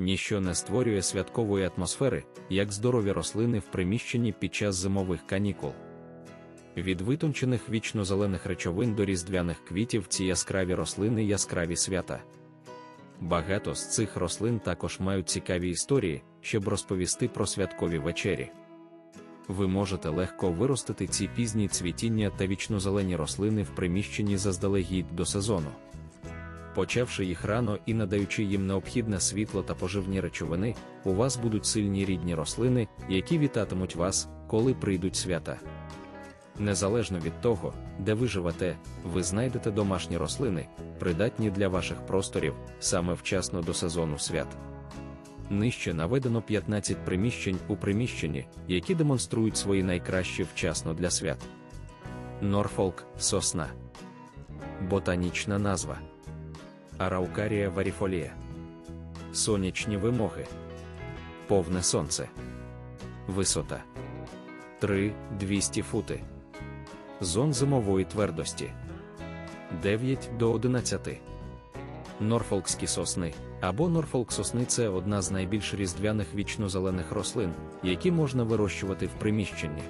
Ніщо не створює святкової атмосфери, як здорові рослини в приміщенні під час зимових канікул. Від витончених вічно-зелених речовин до різдвяних квітів ці яскраві рослини яскраві свята. Багато з цих рослин також мають цікаві історії, щоб розповісти про святкові вечері. Ви можете легко виростити ці пізні цвітіння та вічнозелені рослини в приміщенні заздалегідь до сезону. Почавши їх рано і надаючи їм необхідне світло та поживні речовини, у вас будуть сильні рідні рослини, які вітатимуть вас, коли прийдуть свята. Незалежно від того, де ви живете, ви знайдете домашні рослини, придатні для ваших просторів саме вчасно до сезону свят. Нижче наведено 15 приміщень у приміщенні, які демонструють свої найкращі вчасно для свят. Норфолк сосна. Ботанічна назва. Араукарія варіфолія. Сонячні вимоги. Повне сонце. Висота 3-200 фути. Зон зимової твердості 9 до 11. Норфолкські сосни або Норфолк сосни це одна з найбільш різдвяних вічно-зелених рослин, які можна вирощувати в приміщенні.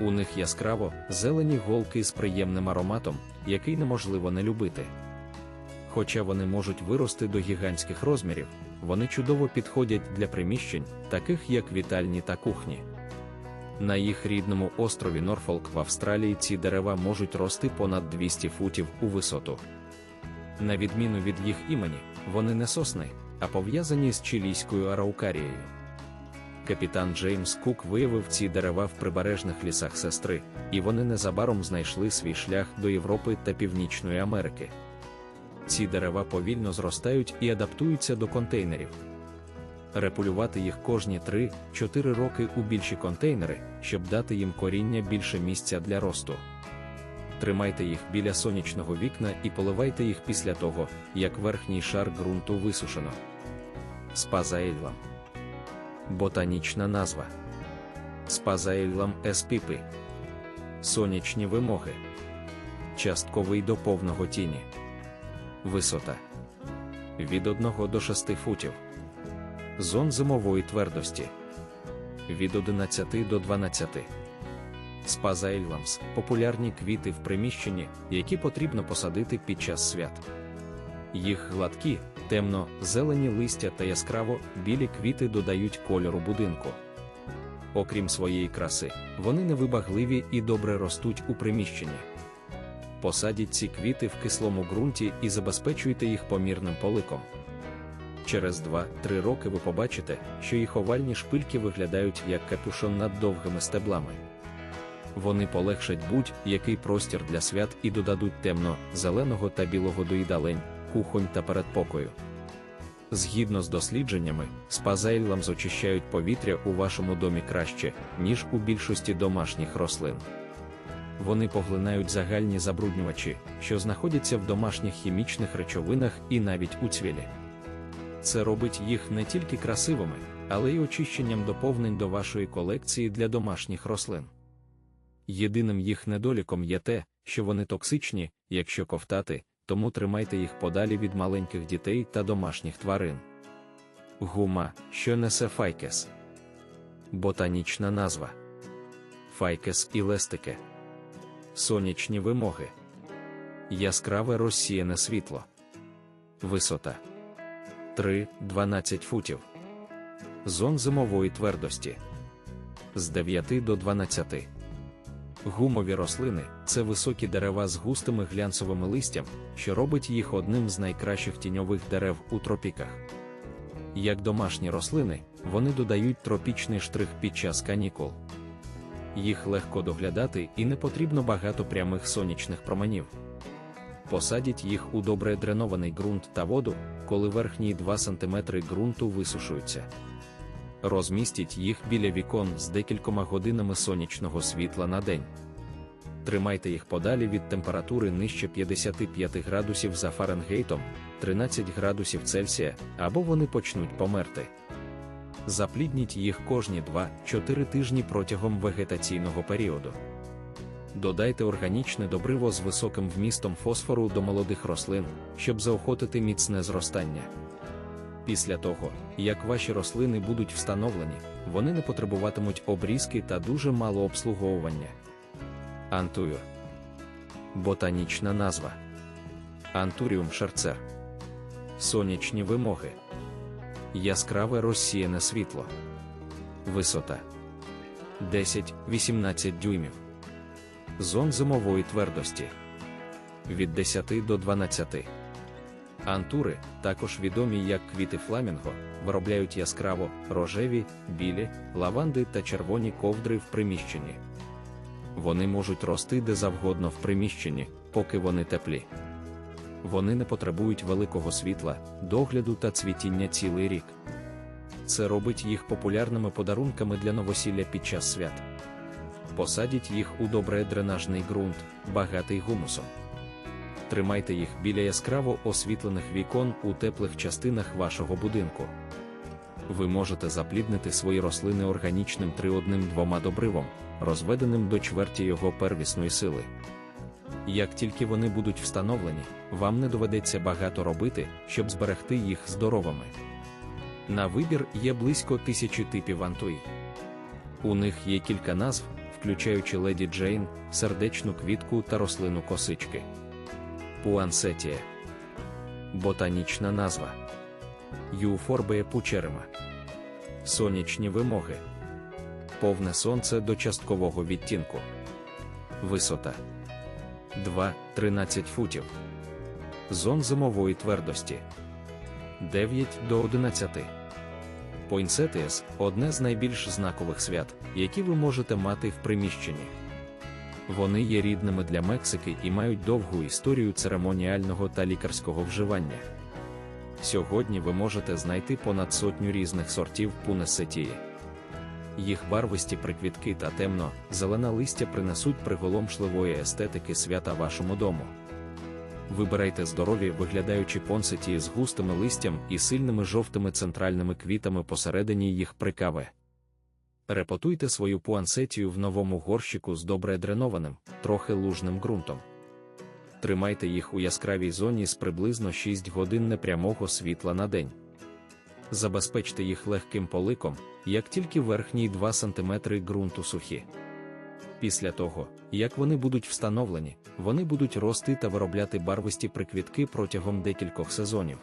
У них яскраво зелені голки з приємним ароматом, який неможливо не любити. Хоча вони можуть вирости до гігантських розмірів, вони чудово підходять для приміщень, таких як вітальні та кухні. На їх рідному острові Норфолк в Австралії ці дерева можуть рости понад 200 футів у висоту. На відміну від їх імені, вони не сосни, а пов'язані з чилійською араукарією. Капітан Джеймс Кук виявив ці дерева в прибережних лісах сестри, і вони незабаром знайшли свій шлях до Європи та Північної Америки. Ці дерева повільно зростають і адаптуються до контейнерів. Репулювати їх кожні 3-4 роки у більші контейнери, щоб дати їм коріння більше місця для росту. Тримайте їх біля сонячного вікна і поливайте їх після того, як верхній шар ґрунту висушено. Спазаельлам. Ботанічна назва. Спазаельлам еспіпи. Сонячні вимоги. Частковий до повного тіні. Висота від 1 до 6 футів. Зон зимової твердості від 11 до 12. Спазаельламс популярні квіти в приміщенні, які потрібно посадити під час свят. Їх гладкі, темно, зелені листя та яскраво білі квіти додають кольору будинку. Окрім своєї краси, вони невибагливі і добре ростуть у приміщенні. Посадіть ці квіти в кислому ґрунті і забезпечуйте їх помірним поликом. Через 2-3 роки ви побачите, що їх овальні шпильки виглядають як капюшон над довгими стеблами. Вони полегшать будь-який простір для свят і додадуть темно, зеленого та білого доїдалень, кухонь та передпокою. Згідно з дослідженнями, спазейлам зочищають повітря у вашому домі краще, ніж у більшості домашніх рослин. Вони поглинають загальні забруднювачі, що знаходяться в домашніх хімічних речовинах і навіть у цвілі. Це робить їх не тільки красивими, але й очищенням доповнень до вашої колекції для домашніх рослин. Єдиним їх недоліком є те, що вони токсичні, якщо ковтати, тому тримайте їх подалі від маленьких дітей та домашніх тварин. Гума, що несе файкес. Ботанічна назва. Файкес і лестике. Сонячні вимоги. Яскраве розсіяне світло. Висота 3-12 футів. Зон зимової твердості з 9 до 12. Гумові рослини це високі дерева з густими глянцевими листям, що робить їх одним з найкращих тіньових дерев у тропіках. Як домашні рослини, вони додають тропічний штрих під час канікул. Їх легко доглядати і не потрібно багато прямих сонячних променів. Посадіть їх у добре дренований ґрунт та воду, коли верхні 2 см ґрунту висушуються. Розмістіть їх біля вікон з декількома годинами сонячного світла на день. Тримайте їх подалі від температури нижче 55 градусів за Фаренгейтом, 13 градусів Цельсія, або вони почнуть померти. Заплідніть їх кожні 2-4 тижні протягом вегетаційного періоду. Додайте органічне добриво з високим вмістом фосфору до молодих рослин, щоб заохотити міцне зростання. Після того, як ваші рослини будуть встановлені, вони не потребуватимуть обрізки та дуже мало обслуговування. Антуюр. Ботанічна назва. Антуріум шарцер. Сонячні вимоги. Яскраве розсіяне світло. Висота 10-18 дюймів. Зон зимової твердості від 10 до 12. Антури, також відомі як квіти фламінго, виробляють яскраво рожеві, білі, лаванди та червоні ковдри в приміщенні. Вони можуть рости де завгодно в приміщенні, поки вони теплі. Вони не потребують великого світла, догляду та цвітіння цілий рік. Це робить їх популярними подарунками для новосілля під час свят. Посадіть їх у добре дренажний ґрунт, багатий гумусом. Тримайте їх біля яскраво освітлених вікон у теплих частинах вашого будинку. Ви можете запліднити свої рослини органічним триодним двома добривом, розведеним до чверті його первісної сили. Як тільки вони будуть встановлені, вам не доведеться багато робити, щоб зберегти їх здоровими. На вибір є близько тисячі типів антуї. У них є кілька назв, включаючи леді Джейн, сердечну квітку та рослину косички. Пуансетія. Ботанічна назва. Юфорбея пучерема. Сонячні вимоги. Повне сонце до часткового відтінку. Висота 2-13 футів. Зон зимової твердості 9 до 11. Пойнсетіс одне з найбільш знакових свят, які ви можете мати в приміщенні. Вони є рідними для Мексики і мають довгу історію церемоніального та лікарського вживання. Сьогодні ви можете знайти понад сотню різних сортів пунесетії. Їх барвисті приквітки та темно, зелена листя принесуть приголомшливої естетики свята вашому дому. Вибирайте здорові, виглядаючі понсеті з густими листям і сильними жовтими центральними квітами посередині їх прикави. Репотуйте свою пуансетію в новому горщику з добре дренованим, трохи лужним ґрунтом. Тримайте їх у яскравій зоні з приблизно 6 годин непрямого світла на день. Забезпечте їх легким поликом, як тільки верхні 2 см ґрунту сухі. Після того, як вони будуть встановлені, вони будуть рости та виробляти барвисті приквітки протягом декількох сезонів.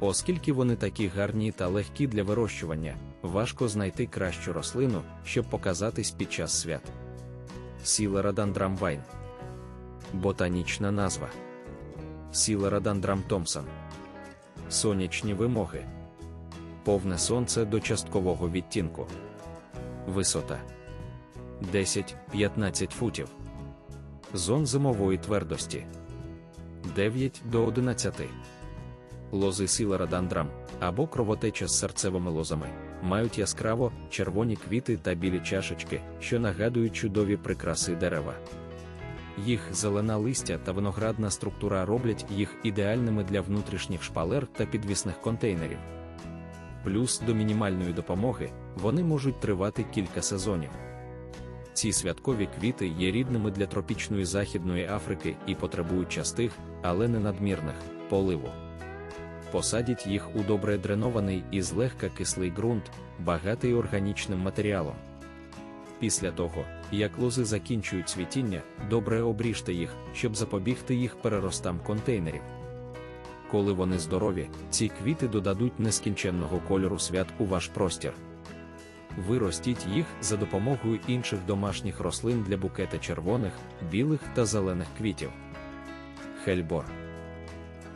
Оскільки вони такі гарні та легкі для вирощування, важко знайти кращу рослину, щоб показатись під час свят. Сілерадандрам Вайн. Ботанічна назва. Сілерадандрам Томпсон. Сонячні вимоги. Повне сонце до часткового відтінку. Висота 10-15 футів. Зон зимової твердості 9 до 11. Лози сілерадандрам або кровотеча з серцевими лозами мають яскраво червоні квіти та білі чашечки, що нагадують чудові прикраси дерева. Їх зелена листя та виноградна структура роблять їх ідеальними для внутрішніх шпалер та підвісних контейнерів. Плюс до мінімальної допомоги вони можуть тривати кілька сезонів. Ці святкові квіти є рідними для тропічної Західної Африки і потребують частих, але не надмірних, поливу. Посадіть їх у добре дренований і злегка кислий ґрунт, багатий органічним матеріалом. Після того, як лози закінчують цвітіння, добре обріжте їх, щоб запобігти їх переростам контейнерів. Коли вони здорові, ці квіти додадуть нескінченного кольору свят у ваш простір. Виростіть їх за допомогою інших домашніх рослин для букета червоних, білих та зелених квітів. Хельбор.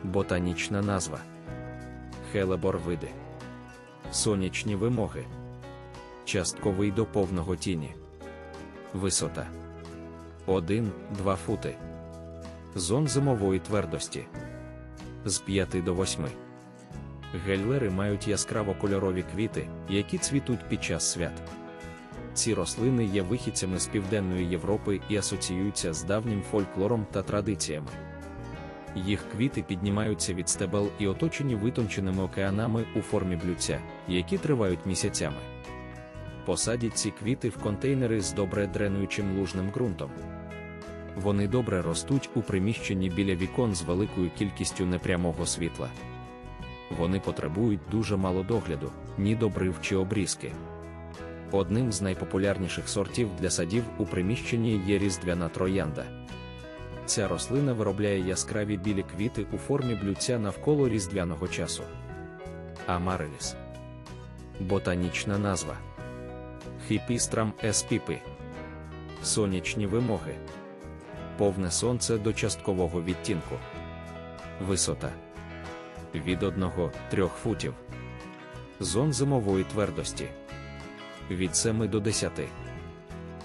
Ботанічна назва. Хелебор види. Сонячні вимоги. Частковий до повного тіні. Висота 1-2 фути. Зон зимової твердості з 5 до 8. Гельлери мають яскраво кольорові квіти, які цвітуть під час свят. Ці рослини є вихідцями з Південної Європи і асоціюються з давнім фольклором та традиціями. Їх квіти піднімаються від стебел і оточені витонченими океанами у формі блюдця, які тривають місяцями. Посадіть ці квіти в контейнери з добре дренуючим лужним ґрунтом. Вони добре ростуть у приміщенні біля вікон з великою кількістю непрямого світла. вони потребують дуже мало догляду, ні добрив чи обрізки. Одним з найпопулярніших сортів для садів у приміщенні є різдвяна троянда. Ця рослина виробляє яскраві білі квіти у формі блюдця навколо різдвяного часу. Амареліс. Ботанічна назва Хіпістрам еспіпи. Сонячні вимоги. Повне сонце до часткового відтінку. Висота від 1-3 футів. Зон зимової твердості від 7 до 10.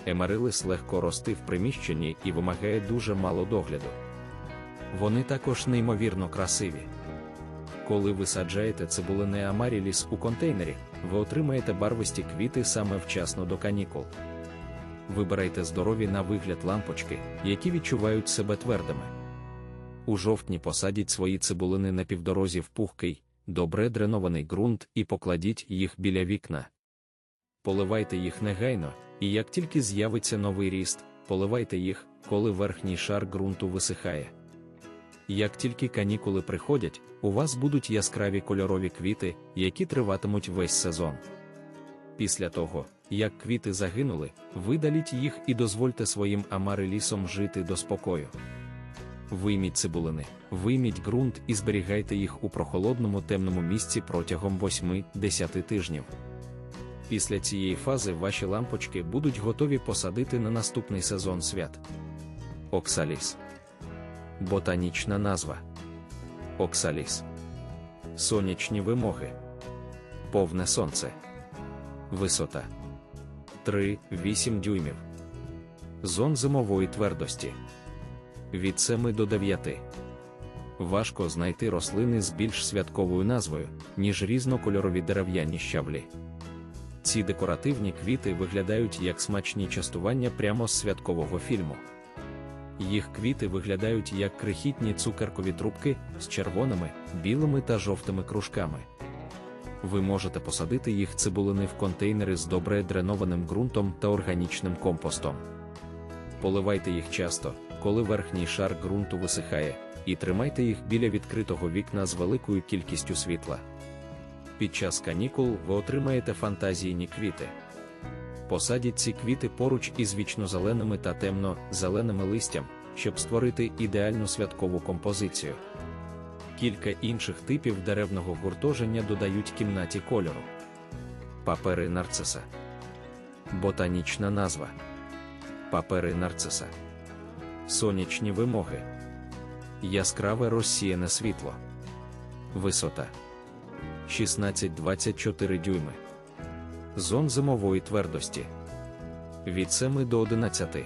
Емарилис легко рости в приміщенні і вимагає дуже мало догляду. Вони також неймовірно красиві. Коли ви саджаєте цибулини Амаріліс у контейнері, ви отримаєте барвисті квіти саме вчасно до канікул. Вибирайте здорові на вигляд лампочки, які відчувають себе твердими. У жовтні посадіть свої цибулини на півдорозі в пухкий, добре дренований ґрунт і покладіть їх біля вікна. Поливайте їх негайно, і як тільки з'явиться новий ріст, поливайте їх, коли верхній шар ґрунту висихає. Як тільки канікули приходять, у вас будуть яскраві кольорові квіти, які триватимуть весь сезон. Після того, як квіти загинули, видаліть їх і дозвольте своїм амарилісом жити до спокою. Вийміть цибулини, вийміть ґрунт і зберігайте їх у прохолодному темному місці протягом 8-10 тижнів. Після цієї фази ваші лампочки будуть готові посадити на наступний сезон свят. Оксаліс. Ботанічна назва. Оксаліс. Сонячні вимоги. Повне сонце. Висота 3-8 дюймів. Зон зимової твердості від 7 до 9. Важко знайти рослини з більш святковою назвою, ніж різнокольорові дерев'яні щаблі. Ці декоративні квіти виглядають як смачні частування прямо з святкового фільму. Їх квіти виглядають як крихітні цукеркові трубки з червоними, білими та жовтими кружками. Ви можете посадити їх цибулини в контейнери з добре дренованим ґрунтом та органічним компостом. Поливайте їх часто, коли верхній шар ґрунту висихає, і тримайте їх біля відкритого вікна з великою кількістю світла. Під час канікул ви отримаєте фантазійні квіти. Посадіть ці квіти поруч із вічнозеленими та темно-зеленими листям, щоб створити ідеальну святкову композицію. Кілька інших типів деревного гуртоження додають кімнаті кольору. Папери нарциса. Ботанічна назва. Папери нарциса. Сонячні вимоги. Яскраве розсіяне світло. Висота 16-24 дюйми. Зон зимової твердості від 7 до 11.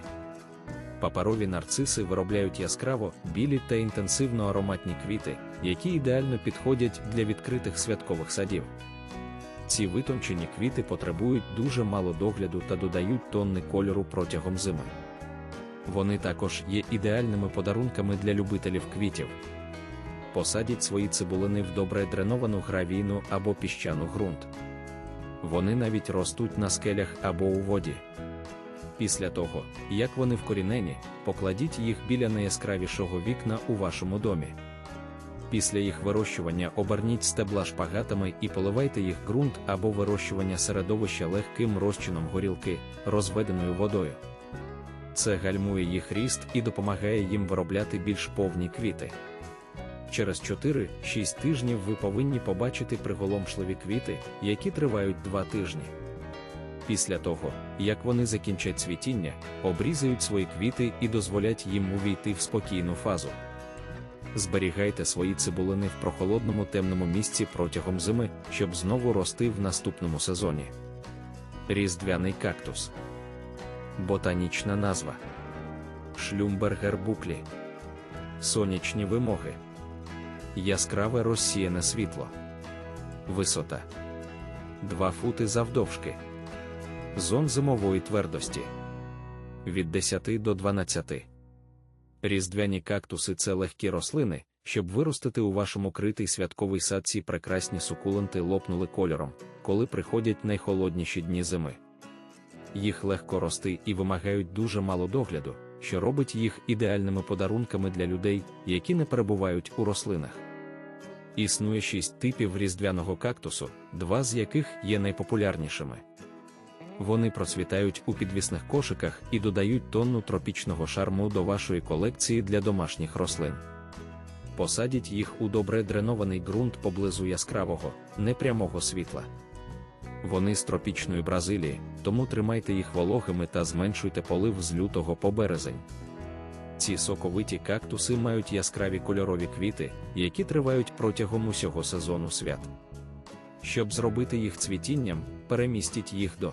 Паперові нарциси виробляють яскраво, білі та інтенсивно ароматні квіти, які ідеально підходять для відкритих святкових садів. Ці витончені квіти потребують дуже мало догляду та додають тонни кольору протягом зими. Вони також є ідеальними подарунками для любителів квітів. Посадіть свої цибулини в добре дреновану гравійну або піщану ґрунт. Вони навіть ростуть на скелях або у воді. Після того, як вони вкорінені, покладіть їх біля найяскравішого вікна у вашому домі. Після їх вирощування оберніть стебла шпагатами і поливайте їх ґрунт або вирощування середовища легким розчином горілки, розведеною водою. Це гальмує їх ріст і допомагає їм виробляти більш повні квіти. Через 4-6 тижнів ви повинні побачити приголомшливі квіти, які тривають 2 тижні. Після того, як вони закінчать цвітіння, обрізають свої квіти і дозволять їм увійти в спокійну фазу. Зберігайте свої цибулини в прохолодному темному місці протягом зими, щоб знову рости в наступному сезоні. Різдвяний кактус. Ботанічна назва Шлюмбергер буклі. Сонячні вимоги. Яскраве розсіяне світло. Висота 2 фути завдовжки. Зон зимової твердості від 10 до 12. Різдвяні кактуси це легкі рослини, щоб виростити у вашому критий святковий сад ці прекрасні сукуленти лопнули кольором, коли приходять найхолодніші дні зими. Їх легко рости і вимагають дуже мало догляду, що робить їх ідеальними подарунками для людей, які не перебувають у рослинах. Існує шість типів різдвяного кактусу, два з яких є найпопулярнішими. Вони процвітають у підвісних кошиках і додають тонну тропічного шарму до вашої колекції для домашніх рослин. Посадіть їх у добре дренований ґрунт поблизу яскравого, непрямого світла. Вони з тропічної Бразилії, тому тримайте їх вологими та зменшуйте полив з лютого по березень. Ці соковиті кактуси мають яскраві кольорові квіти, які тривають протягом усього сезону свят. Щоб зробити їх цвітінням, перемістіть їх до